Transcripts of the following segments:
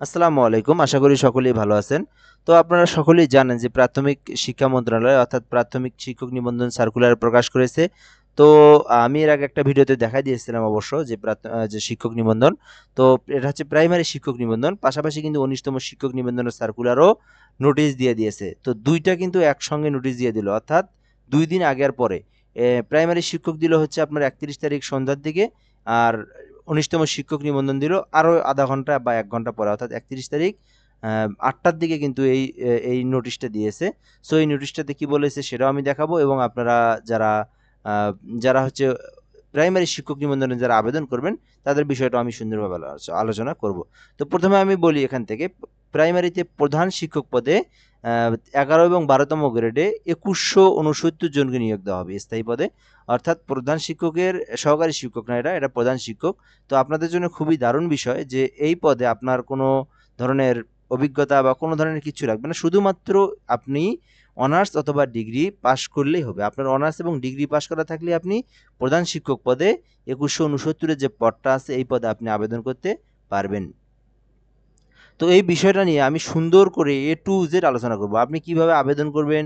আসসালামু আলাইকুম। আশা করি সকলেই ভালো আছেন। তো আপনারা সকলেই জানেন যে প্রাথমিক শিক্ষা মন্ত্রণালয় অর্থাৎ প্রাথমিক শিক্ষক নিবন্ধন সার্কুলার প্রকাশ করেছে। তো আমি এর আগে একটা ভিডিওতে দেখা দিয়েছিলাম অবশ্য যে যে শিক্ষক নিবন্ধন। তো এটা হচ্ছে প্রাইমারি শিক্ষক নিবন্ধন। পাশাপাশি কিন্তু উনিশতম শিক্ষক নিবন্ধনের সার্কুলারও নোটিশ দিয়ে দিয়েছে। তো দুইটা কিন্তু একসঙ্গে নোটিশ দিয়ে দিল। অর্থাৎ দুই দিন আগের পরে। প্রাইমারি শিক্ষক দিল হচ্ছে আপনার একত্রিশ তারিখ সন্ধ্যার দিকে। আর উনিশতম শিক্ষক নিবন্ধন দিল, আরও আধা ঘণ্টা বা এক ঘণ্টা পরে, অর্থাৎ একত্রিশ তারিখ আটটার দিকে কিন্তু এই এই নোটিশটা দিয়েছে। সো এই নোটিশটাতে কী বলেছে সেটাও আমি দেখাবো এবং আপনারা যারা যারা হচ্ছে প্রাইমারি শিক্ষক নিবন্ধনে যারা আবেদন করবেন, তাদের বিষয়টা আমি সুন্দরভাবে আলোচ- আলোচনা করব। তো প্রথমে আমি বলি এখান থেকে প্রাইমারিতে প্রধান শিক্ষক পদে এগারো এবং বারোতম গ্রেডে একুশশো উনসত্তর জনকে নিয়োগ দেওয়া হবে স্থায়ী পদে। অর্থাৎ প্রধান শিক্ষকের, সহকারী শিক্ষক না এটা এটা প্রধান শিক্ষক। তো আপনাদের জন্য খুবই দারুণ বিষয় যে এই পদে আপনার কোনো ধরনের অভিজ্ঞতা বা কোনো ধরনের কিছু লাগবে না। শুধুমাত্র আপনি অনার্স অথবা ডিগ্রি পাশ করলেই হবে। আপনার অনার্স এবং ডিগ্রি পাশ করা থাকলে আপনি প্রধান শিক্ষক পদে একুশশো উনসত্তরের যে পদটা আছে, এই পদে আপনি আবেদন করতে পারবেন। তো এই বিষয়টা নিয়ে আমি সুন্দর করে এ টু জেড আলোচনা করব। আপনি কীভাবে আবেদন করবেন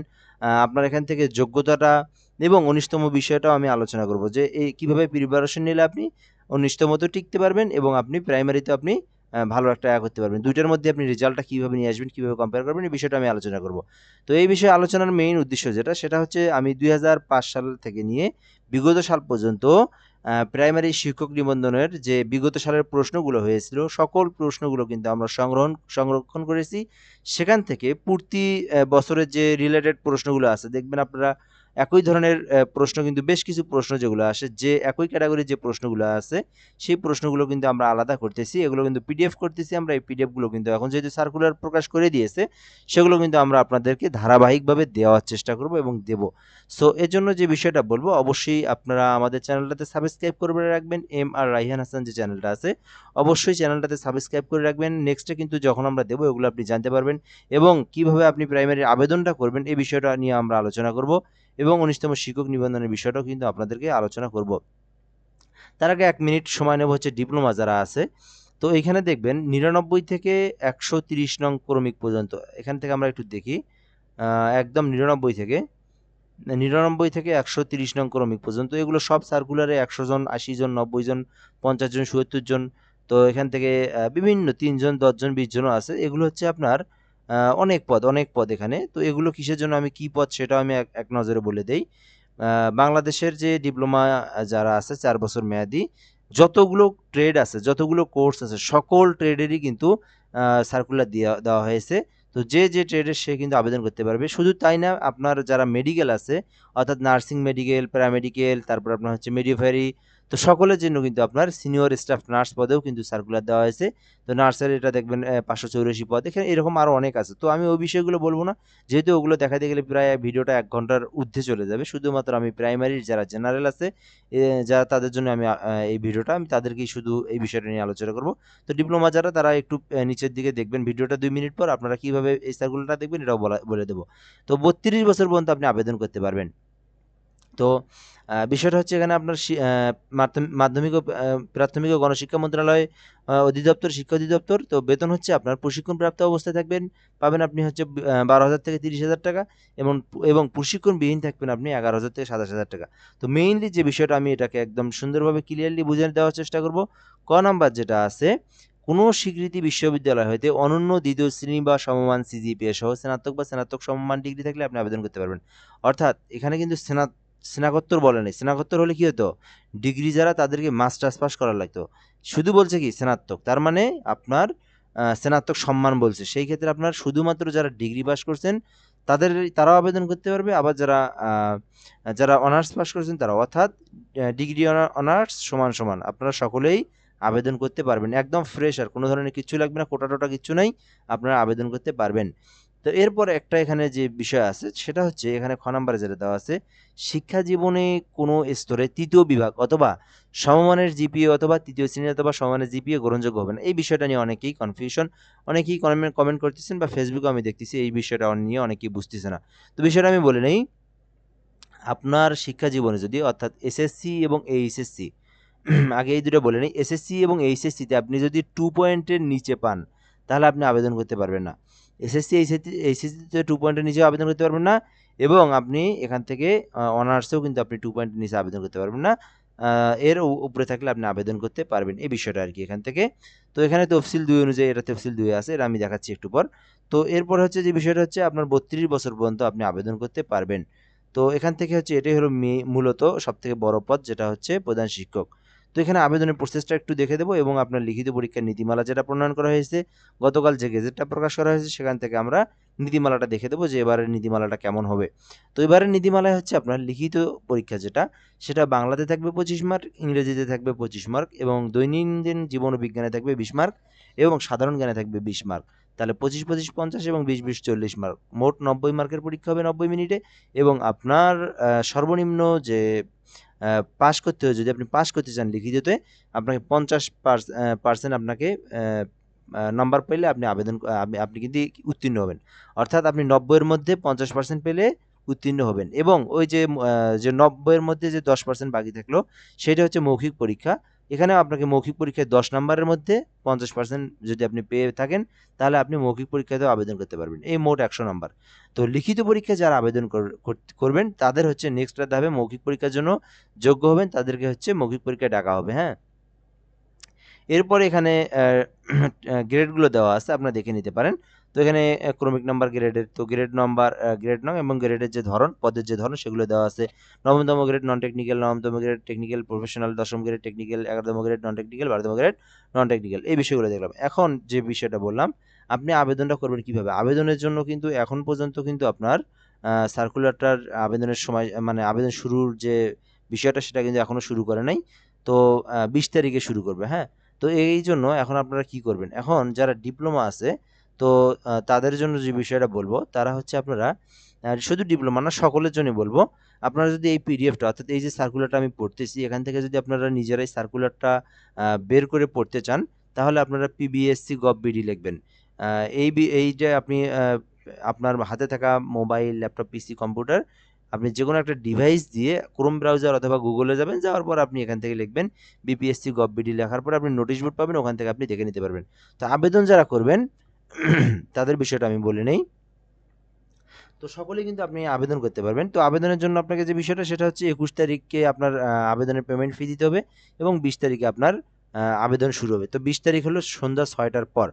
আপনার এখান থেকে যোগ্যতাটা এবং উনিশতম বিষয়টাও আমি আলোচনা করব যে এই কীভাবে প্রিপারেশন নিলে আপনি উনিশতমতে টিকতে পারবেন এবং আপনি প্রাইমারিতে আপনি ভালো একটা আয় করতে পারবেন। দুইটার মধ্যে আপনি রেজাল্টটা কীভাবে নিয়ে আসবেন, কীভাবে কম্পেয়ার করবেন, এই বিষয়টা আমি আলোচনা করব। তো এই বিষয়ে আলোচনার মেইন উদ্দেশ্য যেটা, সেটা হচ্ছে আমি দুই হাজার পাঁচ সাল থেকে নিয়ে বিগত সাল পর্যন্ত প্রাইমারি শিক্ষক নিবন্ধনের যে বিগত সালের প্রশ্নগুলো হয়েছিল, সকল প্রশ্নগুলো কিন্তু আমরা সংগ্রহণ সংরক্ষণ করেছি। সেখান থেকে প্রতি বছরের যে রিলেটেড প্রশ্নগুলো আছে, দেখবেন আপনারা একই ধরনের প্রশ্ন কিন্তু বেশ কিছু প্রশ্ন যেগুলো আসে, যে একই ক্যাটাগরির যে প্রশ্নগুলো আছে, সেই প্রশ্নগুলো কিন্তু আমরা আলাদা করতেছি, এগুলো কিন্তু পিডিএফ করতেছি আমরা, এই পিডিএফগুলো কিন্তু এখন যেহেতু সার্কুলার প্রকাশ করে দিয়েছে, সেগুলো কিন্তু আমরা আপনাদেরকে ধারাবাহিকভাবে দেওয়ার চেষ্টা করব এবং দেব। সো এর জন্য যে বিষয়টা বলব, অবশ্যই আপনারা আমাদের চ্যানেলটাতে সাবস্ক্রাইব করে রাখবেন, এম আর রাইহান হাসান যে চ্যানেলটা আছে, অবশ্যই চ্যানেলটাতে সাবস্ক্রাইব করে রাখবেন নেক্সটে কিন্তু যখন আমরা দেবো, এগুলো আপনি জানতে পারবেন এবং কীভাবে আপনি প্রাইমারির আবেদনটা করবেন, এই বিষয়টা নিয়ে আমরা আলোচনা করব। এবং উনিশতম শিক্ষক নিবন্ধনের বিষয়টাও কিন্তু আপনাদেরকে আলোচনা করব। তার আগে এক মিনিট সময় নেব হচ্ছে ডিপ্লোমা যারা আছে। তো এখানে দেখবেন নিরানব্বই থেকে একশো তিরিশ নং ক্রমিক পর্যন্ত, এখান থেকে আমরা একটু দেখি একদম নিরানব্বই থেকে নিরানব্বই থেকে একশো তিরিশ নং ক্রমিক পর্যন্ত, এগুলো সব সার্কুলারে একশো জন, আশি জন, নব্বই জন, পঞ্চাশ জন, সত্তর জন, তো এখান থেকে বিভিন্ন তিনজন, দশজন, বিশ জনও আছে। এগুলো হচ্ছে আপনার অনেক পদ অনেক পদ এখানে। তো এগুলো কিসের জন্য আমি কি পদ সেটাও আমি এক নজরে বলে দেই। বাংলাদেশের যে ডিপ্লোমা যারা আছে, চার বছর মেয়াদি, যতগুলো ট্রেড আছে, যতগুলো কোর্স আছে, সকল ট্রেডেরই কিন্তু সার্কুলার দেওয়া দেওয়া হয়েছে। তো যে যে ট্রেডের সে কিন্তু আবেদন করতে পারবে। শুধু তাই না, আপনার যারা মেডিকেল আছে, অর্থাৎ নার্সিং মেডিকেল প্যারামেডিকেল তারপর আপনার হচ্ছে মেডিফারি তো সকলের জন্য কিন্তু আপনার সিনিয়র স্টাফ নার্স পদেও কিন্তু সার্কুলার দেওয়া হয়েছে। তো নার্সের এটা দেখবেন পাঁচশো চৌরাশি পদ। এখানে এরকম আরও অনেক আছে। তো আমি ওই বিষয়গুলো বলব না। যেহেতু ওগুলো দেখাতে গেলে প্রায় ভিডিওটা এক ঘণ্টার ঊর্ধ্বে চলে যাবে। শুধুমাত্র আমি প্রাইমারির যারা জেনারেল আছে যারা তাদের জন্য আমি এই ভিডিওটা, আমি তাদেরকেই শুধু এই বিষয়টা নিয়ে আলোচনা করব। তো ডিপ্লোমা যারা, তারা একটু নিচের দিকে দেখবেন। ভিডিওটা দুই মিনিট পর আপনারা কীভাবে এই সার্কুলারটা দেখবেন, এটাও বলা, বলে দেবো। তো বত্রিশ বছর পর্যন্ত আপনি আবেদন করতে পারবেন। তো বিষয়টা হচ্ছে এখানে আপনার মাধ্যমিক ও প্রাথমিক ও গণশিক্ষা মন্ত্রণালয় অধিদপ্তর, শিক্ষা অধিদপ্তর, তো বেতন হচ্ছে আপনার প্রশিক্ষণপ্রাপ্ত অবস্থায় থাকবেন, পাবেন আপনি হচ্ছে বারো হাজার থেকে তিরিশ হাজার টাকা এবং এবং প্রশিক্ষণবিহীন থাকবেন আপনি এগারো হাজার থেকে সাতাশ হাজার টাকা। তো মেইনলি যে বিষয়টা আমি এটাকে একদম সুন্দরভাবে ক্লিয়ারলি বুঝে দেওয়ার চেষ্টা করব, ক নাম্বার যেটা আছে, কোনো স্বীকৃতি বিশ্ববিদ্যালয় হইতে অনন্য দ্বিতীয় শ্রেণি বা সমমান সিজিপিএ সহ স্নাতক বা স্নাতক সমমান ডিগ্রি থাকলে আপনি আবেদন করতে পারবেন। অর্থাৎ এখানে কিন্তু স্নাত স্নাতকোত্তর বলে নেই। স্নাতকোত্তর হলে কি হতো? ডিগ্রি যারা তাদেরকে মাস্টার্স পাস করা লাগতো। শুধু বলছে কি স্নাতক, তার মানে আপনার স্নাতক সম্মান বলছে। সেই ক্ষেত্রে আপনার শুধুমাত্র যারা ডিগ্রি পাস করছেন, তাদের, তারাও আবেদন করতে পারবে। আবার যারা যারা অনার্স পাস করেছেন তারা অর্থাৎ ডিগ্রি অনার্স সমান সমান। আপনারা সকলেই আবেদন করতে পারবেন। একদম ফ্রেশ আর কোনো ধরনের কিছু লাগবে না, কোটা টোটা কিচ্ছু নাই। আপনারা আবেদন করতে পারবেন। তো এরপর একটা এখানে যে বিষয় আছে, সেটা হচ্ছে এখানে খ নাম্বারে যেটা দেওয়া আছে, শিক্ষা জীবনে কোনো স্তরে তৃতীয় বিভাগ অথবা সমমানের জিপিএ অথবা তৃতীয় শ্রেণি অথবা সমমানের জিপিএ গ্রহণযোগ্য হবে না। এই বিষয়টা নিয়ে অনেকেই কনফিউশন অনেকেই কমেন্ট কমেন্ট করতেছেন বা ফেসবুকে আমি দেখতেছি এই বিষয়টা নিয়ে অনেকেই বুঝতেছে না। তো বিষয়টা আমি বলে নেই, আপনার শিক্ষা জীবনে যদি অর্থাৎ এসএসসি এবং এইচএসসি আগে এই দুটো বলে নিই এসএসসি এবং এইচএসসিতে আপনি যদি টু পয়েন্টের নিচে পান, তাহলে আপনি আবেদন করতে পারবেন না। এসএসসি এইচএসসি এইচএসসিতে টু পয়েন্টের নিচেও আবেদন করতে পারবেন না এবং আপনি এখান থেকে অনার্সেও কিন্তু আপনি টু পয়েন্টের নিচে আবেদন করতে পারবেন না। এর উপরে থাকলে আপনি আবেদন করতে পারবেন এই বিষয়টা আর কি এখান থেকে। তো এখানে তফসিল দুই অনুযায়ী, এটা তফসিল দুই আছে, এটা আমি দেখাচ্ছি একটু পর। তো এরপর হচ্ছে যে বিষয়টা হচ্ছে আপনার বত্রিশ বছর পর্যন্ত আপনি আবেদন করতে পারবেন। তো এখান থেকে হচ্ছে এটাই হলো মূলত সব থেকে বড় পদ, যেটা হচ্ছে প্রধান শিক্ষক। তো এখানে আবেদনের প্রসেসটা একটু দেখে দেবো এবং আপনার লিখিত পরীক্ষার নীতিমালা যেটা প্রণয়ন করা হয়েছে, গতকাল যে গেজেটটা প্রকাশ করা হয়েছে, সেখান থেকে আমরা নীতিমালাটা দেখে দেবো যে এবারের নীতিমালাটা কেমন হবে। তো এবারের নীতিমালায় হচ্ছে আপনার লিখিত পরীক্ষা যেটা, সেটা বাংলাতে থাকবে পঁচিশ মার্ক, ইংরেজিতে থাকবে পঁচিশ মার্ক এবং দৈনন্দিন জীবন বিজ্ঞানে থাকবে বিশ মার্ক এবং সাধারণ জ্ঞানে থাকবে বিশ মার্ক। তাহলে পঁচিশ পঁচিশ, পঞ্চাশ এবং বিশ বিশ, চল্লিশ মার্ক। মোট নব্বই মার্কের পরীক্ষা হবে নব্বই মিনিটে এবং আপনার সর্বনিম্ন যে পাস করতে হয়, যদি আপনি পাস করতে চান লিখিততে, আপনাকে পঞ্চাশ পার্সেন্ট আপনাকে নাম্বার পেলে আপনি আবেদন আপনি কিন্তু উত্তীর্ণ হবেন। অর্থাৎ আপনি নব্বইয়ের মধ্যে পঞ্চাশ পার্সেন্ট পেলে উত্তীর্ণ হবেন। এবং ওই যে যে নব্বইয়ের মধ্যে যে দশ পার্সেন্ট বাকি থাকল, সেটা হচ্ছে মৌখিক পরীক্ষা। এখানেও আপনাকে মৌখিক পরীক্ষায় দশ নম্বরের মধ্যে পঞ্চাশ পার্সেন্ট যদি আপনি পেয়ে থাকেন, তাহলে আপনি মৌখিক পরীক্ষাতেও আবেদন করতে পারবেন। এই মোট একশো নম্বর। তো লিখিত পরীক্ষায় যারা আবেদন কর- কর- করবেন, তাদের হচ্ছে নেক্সট ধাপে মৌখিক পরীক্ষার জন্য যোগ্য হবেন, তাদেরকে হচ্ছে মৌখিক পরীক্ষায় ডাকা হবে হ্যাঁ? এরপরে এখানে গ্রেডগুলো দেওয়া আছে, আপনারা দেখে নিতে পারেন। তো এখানে ক্রমিক নাম্বার গ্রেডের তো গ্রেড নাম্বার গ্রেড নং এবং গ্রেডের যে ধরন, পদের যে ধরন, সেগুলো দেওয়া আছে। নবমতম গ্রেড নন টেকনিক্যাল নবমতম গ্রেড টেকনিক্যাল প্রফেশনাল দশম গ্রেড টেকনিক্যাল এগারোতম গ্রেড নন টেকনিক্যাল বারোতম গ্রেড নন টেকনিক্যাল এই বিষয়গুলো দেখলাম। এখন যে বিষয়টা বললাম, আপনি আবেদনটা করবেন কীভাবে? আবেদনের জন্য কিন্তু এখন পর্যন্ত কিন্তু আপনার সার্কুলারটার আবেদনের সময় মানে আবেদন শুরুর যে বিষয়টা, সেটা কিন্তু এখনও শুরু করে নাই। তো বিশ তারিখে শুরু করবে হ্যাঁ? তো এই জন্য এখন আপনারা কি করবেন? এখন যারা ডিপ্লোমা আছে তো তাদের জন্য যে বিষয়টা বলব, তারা হচ্ছে আপনারা শুধু ডিপ্লোমা না, সকলের জন্য বলব, আপনারা যদি এই পিডিএফটা, অর্থাৎ এই যে সার্কুলারটা আমি পড়তেছি, এখান থেকে যদি আপনারা নিজেরাই সার্কুলারটা বের করে পড়তে চান, তাহলে আপনারা পিবিএসসি গভ বিডি লিখবেন। এই এই যে আপনি আপনার হাতে থাকা মোবাইল, ল্যাপটপ পিসি কম্পিউটার, আপনি যে কোনো একটা ডিভাইস দিয়ে ক্রোম ব্রাউজার অথবা গুগলে যাবেন, যাওয়ার পর আপনি এখান থেকে লিখবেন বিপিএসসি গভ বিডি লেখার পর আপনি নোটিশ বোর্ড পাবেন, ওখান থেকে আপনি দেখে নিতে পারবেন। তো আবেদন যারা করবেন তাদের বিষয়টা আমি বলে নেই। তো সকলেই কিন্তু আপনি আবেদন করতে পারবেন। তো আবেদনের জন্য আপনাকে যে বিষয়টা, সেটা হচ্ছে একুশ তারিখে আপনার আবেদনের পেমেন্ট ফি দিতে হবে এবং বিশ তারিখে আপনার আবেদন শুরু হবে। তো বিশ তারিখ হলো সন্ধ্যা ছয়টার পর।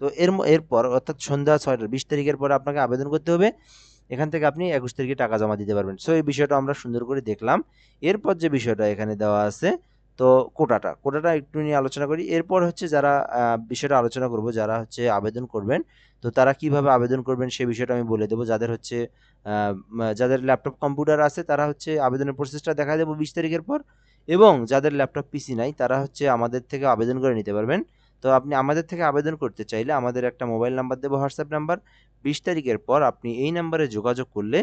তো এর এরপর, অর্থাৎ সন্ধ্যা ছয়টার, বিশ তারিখের পর আপনাকে আবেদন করতে হবে। এখান থেকে আপনি একুশ তারিখে টাকা জমা দিতে পারবেন। সো এই বিষয়টা আমরা সুন্দর করে দেখলাম। এরপর যে বিষয়টা এখানে দেওয়া আছে তো কোটাটা কোটাটা একটু নিয়ে আলোচনা করি। এরপর হচ্ছে যারা বিষয়টা আলোচনা করব, যারা হচ্ছে আবেদন করবেন, তো তারা কীভাবে আবেদন করবেন সে বিষয়টা আমি বলে দেবো। যাদের হচ্ছে যাদের ল্যাপটপ কম্পিউটার আছে, তারা হচ্ছে আবেদনের প্রসেসটা দেখা দেবো বিশ তারিখের পর। এবং যাদের ল্যাপটপ পিসি নাই, তারা হচ্ছে আমাদের থেকে আবেদন করে নিতে পারবেন। তো আপনি আমাদের থেকে আবেদন করতে চাইলে আমাদের একটা মোবাইল নাম্বার দেবো, হোয়াটসঅ্যাপ নাম্বার। বিশ তারিখের পর আপনি এই নাম্বারে যোগাযোগ করলে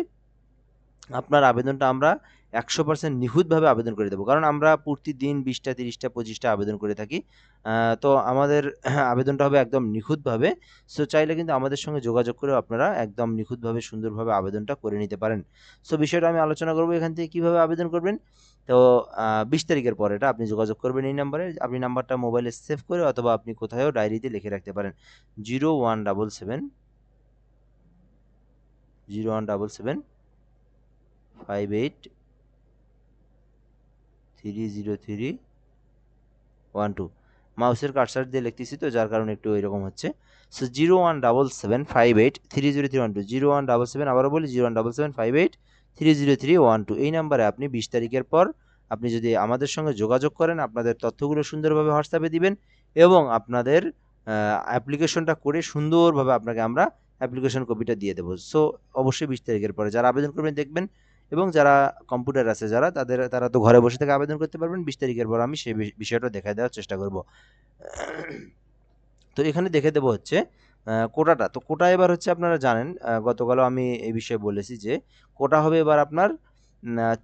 আপনার আবেদনটা আমরা একশো পার্সেন্ট নিখুঁতভাবে আবেদন করে দেবো। কারণ আমরা প্রতিদিন বিশটা, তিরিশটা, পঁচিশটা আবেদন করে থাকি। তো আমাদের আবেদনটা হবে একদম নিখুঁতভাবে। সো চাইলে কিন্তু আমাদের সঙ্গে যোগাযোগ করে আপনারা একদম নিখুঁতভাবে, সুন্দরভাবে আবেদনটা করে নিতে পারেন। সো বিষয়টা আমি আলোচনা করব এখান থেকে কীভাবে আবেদন করবেন। তো বিশ তারিখের পর এটা আপনি যোগাযোগ করবেন এই নাম্বারে। আপনি নাম্বারটা মোবাইলে সেভ করে অথবা আপনি কোথাও ডায়েরিতে লিখে রাখতে পারেন। Zero one double seven zero one double seven five eight three zero three one two মাউসের কাটসার দিয়ে লিখতেছি তো, যার কারণে একটু এরকম হচ্ছে। So zero one double seven five eight three zero three one two zero one double seven আবারও বলি zero one double seven five eight three zero three one two এই নাম্বারে আপনি বিশ তারিখের পর আপনি যদি আমাদের সঙ্গে যোগাযোগ করেন, আপনাদের তথ্যগুলো সুন্দরভাবে হোয়াটসঅ্যাপে দিবেন এবং আপনাদের অ্যাপ্লিকেশনটা করে সুন্দরভাবে আপনাকে আমরা অ্যাপ্লিকেশন কপিটা দিয়ে দেবো। সো অবশ্যই বিশ তারিখের পরে যারা আবেদন করবেন দেখবেন এবং যারা কম্পিউটার আছে, যারা তাদের, তারা তো ঘরে বসে থেকে আবেদন করতে পারবেন। বিশ তারিখের পর আমি সেই বিষ- বিষয়টা দেখা দেওয়ার চেষ্টা করব। তো এখানে দেখে দেবো হচ্ছে কোটাটা। তো কোটা এবার হচ্ছে আপনারা জানেন গতকালও আমি এই বিষয়ে বলেছি যে, কোটা হবে এবার আপনার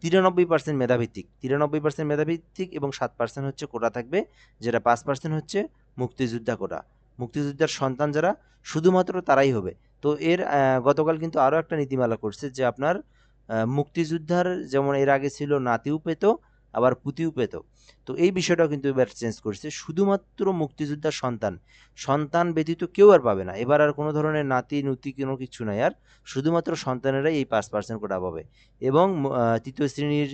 তিরানব্বই পার্সেন্ট মেধাভিত্তিক। তিরানব্বই পার্সেন্ট মেধাভিত্তিক এবং সাত পার্সেন্ট হচ্ছে কোটা থাকবে, যেটা পাঁচ পার্সেন্ট হচ্ছে মুক্তিযোদ্ধা কোটা। মুক্তিযোদ্ধার সন্তান যারা, শুধুমাত্র তারাই হবে। তো এর গতকাল কিন্তু আরও একটা নীতিমালা করছে যে আপনার মুক্তিযোদ্ধার যেমন এর আগে ছিল, নাতিও পেত, আবার পুঁতিও পেত। তো এই বিষয়টাও কিন্তু এবার চেঞ্জ করছে। শুধুমাত্র মুক্তিযোদ্ধার সন্তান সন্তান ব্যতীত কেউ আর পাবে না। এবার আর কোনো ধরনের নাতি, নুতি কোনো কিছু নাই আর। শুধুমাত্র সন্তানেরাই এই পাঁচ পার্সেন্ট কোটা পাবে। এবং তৃতীয় শ্রেণির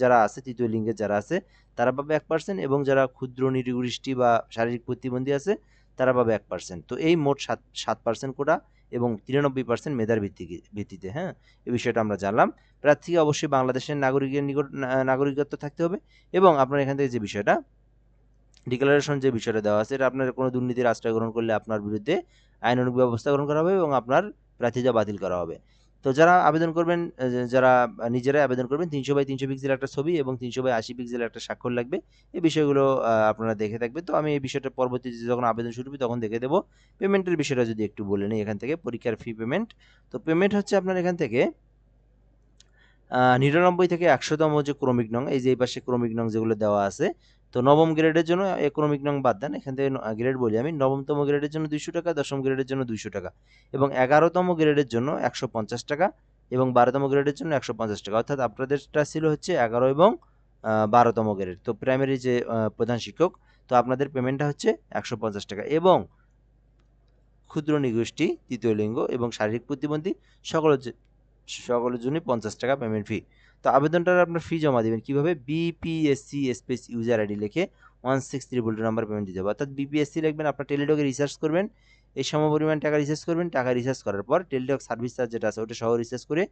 যারা আছে, তৃতীয় লিঙ্গের যারা আছে, তারা পাবে এক পার্সেন্ট এবং যারা ক্ষুদ্র নিরীগোষ্ঠী বা শারীরিক প্রতিবন্ধী আছে, তারা পাবে এক পার্সেন্ট তো এই মোট সাত সাত পার্সেন্ট কোটা এবং তিরানব্বই পার্সেন্ট মেধার ভিত্তিকে, ভিত্তিতে হ্যাঁ? এ বিষয়টা আমরা জানলাম। প্রার্থীকে অবশ্যই বাংলাদেশের নাগরিকের নিকট নাগরিকত্ব থাকতে হবে এবং আপনার এখান থেকে যে বিষয়টা ডিক্লারেশন যে বিষয়টা দেওয়া আছে, এটা আপনার কোনো দুর্নীতির আশ্রয় গ্রহণ করলে আপনার বিরুদ্ধে আইনানুগ ব্যবস্থা গ্রহণ করা হবে এবং আপনার প্রার্থিতা বাতিল করা হবে। তো যারা আবেদন করবেন যারা নিজেরাই আবেদন করবেন, তিনশো বাই তিনশো পিক্সেল একটা ছবি এবং তিনশো বাই আশি পিক্সেল একটা স্বাক্ষর লাগবে। এই বিষয়গুলো আপনারা দেখে থাকবেন। তো আমি এই বিষয়টা পরবর্তীতে যখন আবেদন শুরু হবে তখন দেখে দেবো। পেমেন্টের বিষয়টা যদি একটু বলে নিই এখান থেকে, পরীক্ষার ফি পেমেন্ট তো পেমেন্ট হচ্ছে আপনার এখান থেকে নিরানব্বই থেকে একশোতম যে ক্রমিক নং, এই যে এই পাশে ক্রমিক নং যেগুলো দেওয়া আছে তো নবম গ্রেডের জন্য এ ক্রমিক নং বাদ দেন। এখান থেকে গ্রেড বলি আমি। নবমতম গ্রেডের জন্য দুইশো টাকা, দশম গ্রেডের জন্য দুইশো টাকা এবং এগারোতম গ্রেডের জন্য একশো পঞ্চাশ টাকা এবং বারোতম গ্রেডের জন্য একশো পঞ্চাশ টাকা। অর্থাৎ আপনাদেরটা ছিল হচ্ছে এগারো এবং বারোতম গ্রেড তো প্রাইমারি যে প্রধান শিক্ষক, তো আপনাদের পেমেন্টটা হচ্ছে একশো পঞ্চাশ টাকা এবং ক্ষুদ্র নিগোষ্ঠী, তৃতীয় লিঙ্গ এবং শারীরিক প্রতিবন্ধী সকলের সকলের জন্যই পঞ্চাশ টাকা পেমেন্ট ফি তো আবেদনটার আপনার ফি জমা দেবেন। কীভাবে? বিপিএসসি স্পেস ইউজার আইডি লিখে one six triple two number payment দিতে হবে। অর্থাৎ বিপিএসসি লিখবেন, আপনার টেলিডকে রিসার্চ করবেন এই সমপরিমাণ টাকা রিচার্জ করবেন, টাকা রিচার্জ করার পর টেলিটক সার্ভিস চার্জ যেটা আছে, ওটা সহ রিচার্জ করে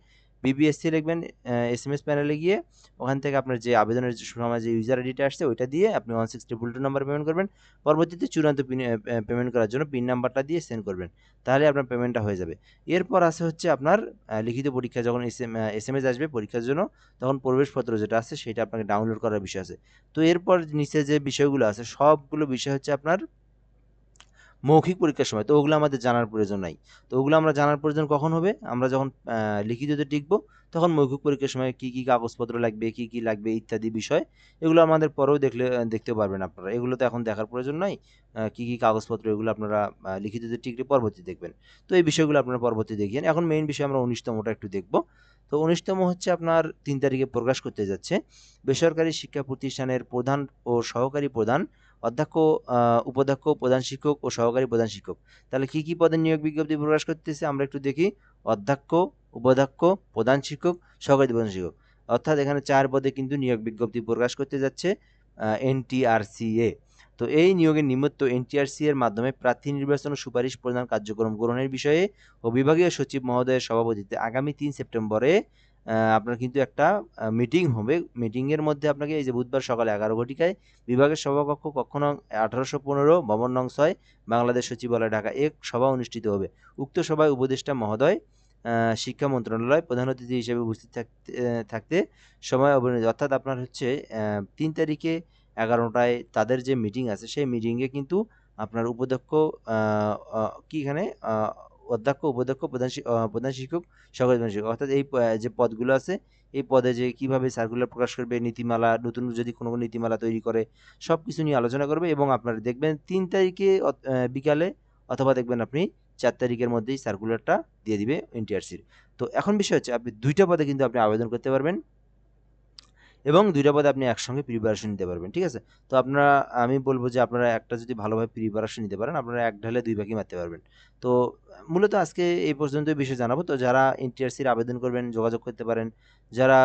বিবিএসসি লিখবেন এস এম এস প্যানেলে গিয়ে ওখান থেকে আপনার যে আবেদনের সময় যে ইউজার আইডিটা আসছে, ওইটা দিয়ে আপনি one sixty triple two number payment করবেন। পরবর্তীতে চূড়ান্ত পিন পেমেন্ট করার জন্য পিন নাম্বারটা দিয়ে সেন্ড করবেন। তাহলে আপনার পেমেন্টটা হয়ে যাবে। এরপর আছে হচ্ছে আপনার লিখিত পরীক্ষা, যখন S M S M S আসবে পরীক্ষার জন্য, তখন প্রবেশপত্র যেটা আছে, সেটা আপনাকে ডাউনলোড করার বিষয় আছে। তো এরপর নিচে যে বিষয়গুলো আছে, সবগুলো বিষয় হচ্ছে আপনার মৌখিক পরীক্ষার সময়, তো ওগুলো আমাদের জানার প্রয়োজন নাই। তো ওগুলো আমরা জানার প্রয়োজন কখন হবে? আমরা যখন লিখিততে টিকবো, তখন মৌখিক পরীক্ষার সময় কি কি কাগজপত্র লাগবে, কি কি লাগবে ইত্যাদি বিষয়, এগুলো আমাদের পরেও দেখলে দেখতে পারবেন আপনারা। এগুলো তো এখন দেখার প্রয়োজন নাই। কি কি কাগজপত্র এগুলো আপনারা লিখিততে টিকলে পরবর্তী দেখবেন। তো এই বিষয়গুলো আপনারা পরবর্তী দেখিয়েন এখন মেইন বিষয় আমরা উনিশতমটা একটু দেখব। তো উনিশতম হচ্ছে আপনার তিন তারিখে প্রকাশ করতে যাচ্ছে। বেসরকারি শিক্ষা প্রতিষ্ঠানের প্রধান ও সহকারী প্রধান অধ্যক্ষ উপাধ্যক্ষ, প্রধান শিক্ষক ও সহকারী প্রধান শিক্ষক। তাহলে কি কি পদে নিয়োগ বিজ্ঞপ্তি প্রকাশ করতেছে? আমরা একটু দেখি। অধ্যক্ষ, উপাধ্যক্ষ, প্রধান শিক্ষক, সহকারী প্রধান শিক্ষক। অর্থাৎ এখানে চার পদে কিন্তু নিয়োগ বিজ্ঞপ্তি প্রকাশ করতে যাচ্ছে এনটিআরসিএ। তো এই নিয়োগের নিমিত্ত এনটিআরসি এর মাধ্যমে প্রার্থী নির্বাচন ও সুপারিশ প্রদান কার্যক্রম গ্রহণের বিষয়ে ও বিভাগীয় সচিব মহোদয়ের সভাপতিত্বে আগামী তিন সেপ্টেম্বরে আপনার কিন্তু একটা মিটিং হবে। মিটিংয়ের মধ্যে আপনাকে এই যে বুধবার সকালে এগারো ঘটিকায় বিভাগের সভাকক্ষ কক্ষ নং আঠারোশো পনেরো, ভবন নং ছয়, বাংলাদেশ সচিবালয়, ঢাকা। এক সভা অনুষ্ঠিত হবে। উক্ত সভায় উপদেষ্টা মহোদয় শিক্ষা মন্ত্রণালয় প্রধান অতিথি হিসেবে উপস্থিত থাকতে থাকতে সময় অবনীত অর্থাৎ আপনার হচ্ছে তিন তারিখে এগারোটায় তাদের যে মিটিং আছে, সেই মিটিংয়ে কিন্তু আপনার উপাধ্যক্ষ কি এখানে? অধ্যক্ষ, উপাধ্যক্ষ, প্রধান প্রধান শিক্ষক, সহকারী প্রধান শিক্ষক। অর্থাৎ এই যে পদগুলো আছে, এই পদে যে কীভাবে সার্কুলার প্রকাশ করবে, নীতিমালা, নতুন যদি কোনো নীতিমালা তৈরি করে সব কিছু নিয়ে আলোচনা করবে এবং আপনারা দেখবেন তিন তারিখে বিকালে অথবা দেখবেন আপনি চার তারিখের মধ্যেই সার্কুলারটা দিয়ে দিবে এনটিআরসির তো এখন বিষয় হচ্ছে, আপনি দুইটা পদে কিন্তু আপনি আবেদন করতে পারবেন। এবং দুইটা পদে আপনি একসঙ্গে প্রিপারেশন নিতে পারবেন, ঠিক আছে? তো আপনারা, আমি বলব যে আপনারা একটা যদি ভালোভাবে প্রিপারেশন নিতে পারেন, আপনারা এক ঢালে দুই ভাগই মারতে পারবেন। তো মূলত আজকে এই পর্যন্ত বিষয়ে জানাব। তো যারা এনটিআরসির আবেদন করবেন, যোগাযোগ করতে পারেন, যারা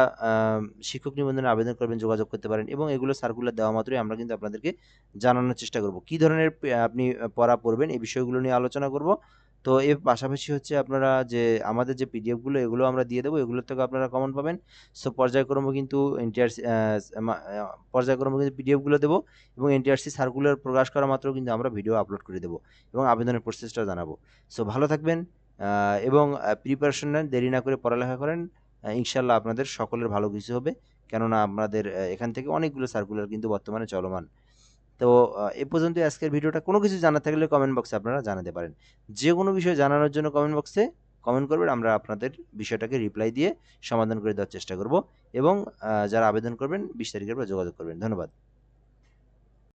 শিক্ষক নিবন্ধনের আবেদন করবেন, যোগাযোগ করতে পারেন এবং এগুলো সার্কুলার দেওয়া মাত্রই আমরা কিন্তু আপনাদেরকে জানানোর চেষ্টা করব। কী ধরনের আপনি পড়া পড়বেন, এই বিষয়গুলো নিয়ে আলোচনা করব। তো এর পাশাপাশি হচ্ছে আপনারা যে আমাদের যে পিডিএফগুলো এগুলো আমরা দিয়ে দেবো। এগুলোর থেকে আপনারা কমন পাবেন। সো পর্যায়ক্রমে কিন্তু এনটিআরসি পর্যায়ক্রমে কিন্তু পিডিএফগুলো দেবো এবং এনটিআরসি সার্কুলার প্রকাশ করা মাত্র কিন্তু আমরা ভিডিও আপলোড করে দেবো এবং আবেদনের প্রসেসটা জানাব। সো ভালো থাকবেন এবং প্রিপারেশন নেন, দেরি না করে পড়ালেখা করেন। ইনশাল্লাহ আপনাদের সকলের ভালো কিছু হবে। কেননা আপনাদের এখান থেকে অনেকগুলো সার্কুলার কিন্তু বর্তমানে চলমান। তো এ পর্যন্ত আজকের ভিডিওটা। কোনো কিছু জানা থাকলে কমেন্ট বক্সে আপনারা জানাতে পারেন। যে কোনো বিষয় জানানোর জন্য কমেন্ট বক্সে কমেন্ট করবেন, আমরা আপনাদের বিষয়টাকে রিপ্লাই দিয়ে সমাধান করে দেওয়ার চেষ্টা করব। এবং যারা আবেদন করবেন, বিশ তারিখের পর যোগাযোগ করবেন। ধন্যবাদ।